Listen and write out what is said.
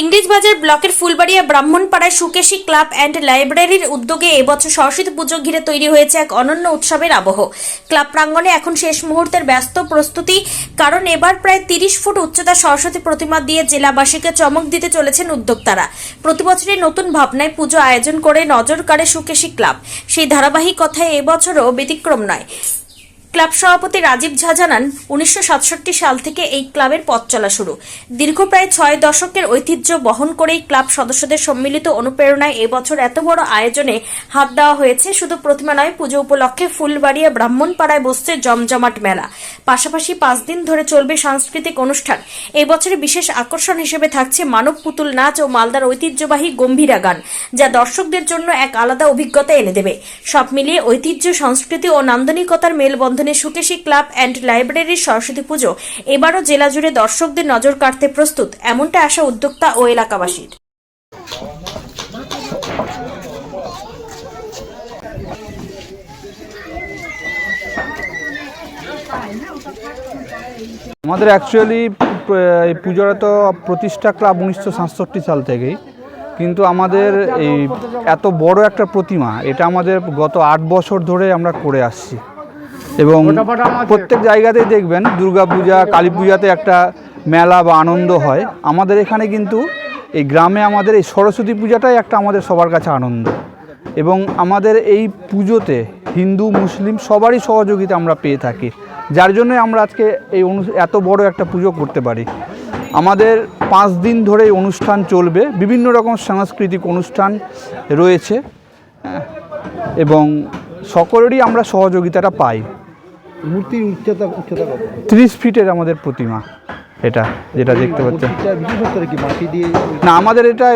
ইংরেজবাজার ব্লকের ফুলবাড়িয়া ব্রাহ্মণপাড়ায় Sukeshi club and লাইব্রেরির উদ্যোগে এবছর সরস্বতী পুজো ঘিরে তৈরি হয়েছে এক অনন্য উৎসবের আবহ। ক্লাব প্রাঙ্গণে এখন শেষ মুহূর্তের ব্যস্ত প্রস্তুতি, কারণ এবার প্রায় তিরিশ ফুট উচ্চতা সরস্বতী প্রতিমা দিয়ে জেলাবাসীকে চমক দিতে চলেছেন উদ্যোক্তারা। প্রতিবছরই নতুন ভাবনায় পুজো আয়োজন করে নজর কাড়ে সুকেশী ক্লাব। সেই ধারাবাহিকতায় এবছরও ব্যতিক্রম নয়। ক্লাব সভাপতি রাজীব ঝা জানান, উনিশশো সাতষট্টি সাল থেকে এই ক্লাবের পথ চলা শুরু। দীর্ঘ প্রায় ছয় দশকের ঐতিহ্য বহন করেই ক্লাব সদস্যদের সম্মিলিত অনুপ্রেরণায় এবছর এত বড় আয়োজনে হাত দেওয়া হয়েছে, শুধু প্রতিমা নয়, পুজো উপলক্ষে ফুলবাড়িয়া ব্রাহ্মণপাড়ায় বসছে জমজমাট মেলা। পাশাপাশি পাঁচ দিন ধরে চলবে সাংস্কৃতিক অনুষ্ঠান। এই বছরের বিশেষ আকর্ষণ হিসেবে থাকছে মানব পুতুল নাচ ও মালদার ঐতিহ্যবাহী গম্ভীরা গান, যা দর্শকদের জন্য এক আলাদা অভিজ্ঞতা এনে দেবে। সব মিলিয়ে ঐতিহ্য, সংস্কৃতি ও নান্দনিকতার মেলবন্ধনে সুকেশী ক্লাব অ্যান্ড লাইব্রেরির সরস্বতী পুজো। এবারও জেলা জুড়ে দর্শকদের নজর কাড়তে প্রস্তুত, এমনটা আশা উদ্যোক্তা ও এলাকাবাসীর। আমাদের অ্যাকচুয়ালি এই পুজোটা তো প্রতিষ্ঠা ক্লাব উনিশশো সাতষট্টি সাল থেকেই। কিন্তু আমাদের এই এত বড় একটা প্রতিমা, এটা আমাদের গত আট বছর ধরে আমরা করে আসছি। এবং প্রত্যেক জায়গাতেই দেখবেন দুর্গা পূজা কালী পূজাতে একটা মেলা বা আনন্দ হয়। আমাদের এখানে কিন্তু এই গ্রামে আমাদের এই সরস্বতী পূজাটাই একটা আমাদের সবার কাছে আনন্দ। এবং আমাদের এই পুজোতে হিন্দু মুসলিম সবারই সহযোগিতা আমরা পেয়ে থাকি। যার জন্য আমরা আজকে এই অনু- এত বড় একটা পুজো করতে পারি। আমাদের পাঁচ দিন ধরে এই অনুষ্ঠান চলবে। বিভিন্ন রকম সাংস্কৃতিক অনুষ্ঠান রয়েছে। হ্যাঁ, এবং সকলেরই আমরা সহযোগিতাটা পাই। মূর্তির উচ্চতা উচ্চতা কত? ত্রিশ ফিটের আমাদের প্রতিমা এটা যেটা দেখতে পাচ্ছেন। বিশেষত্ব কি মাটি দিয়ে? না আমাদের এটা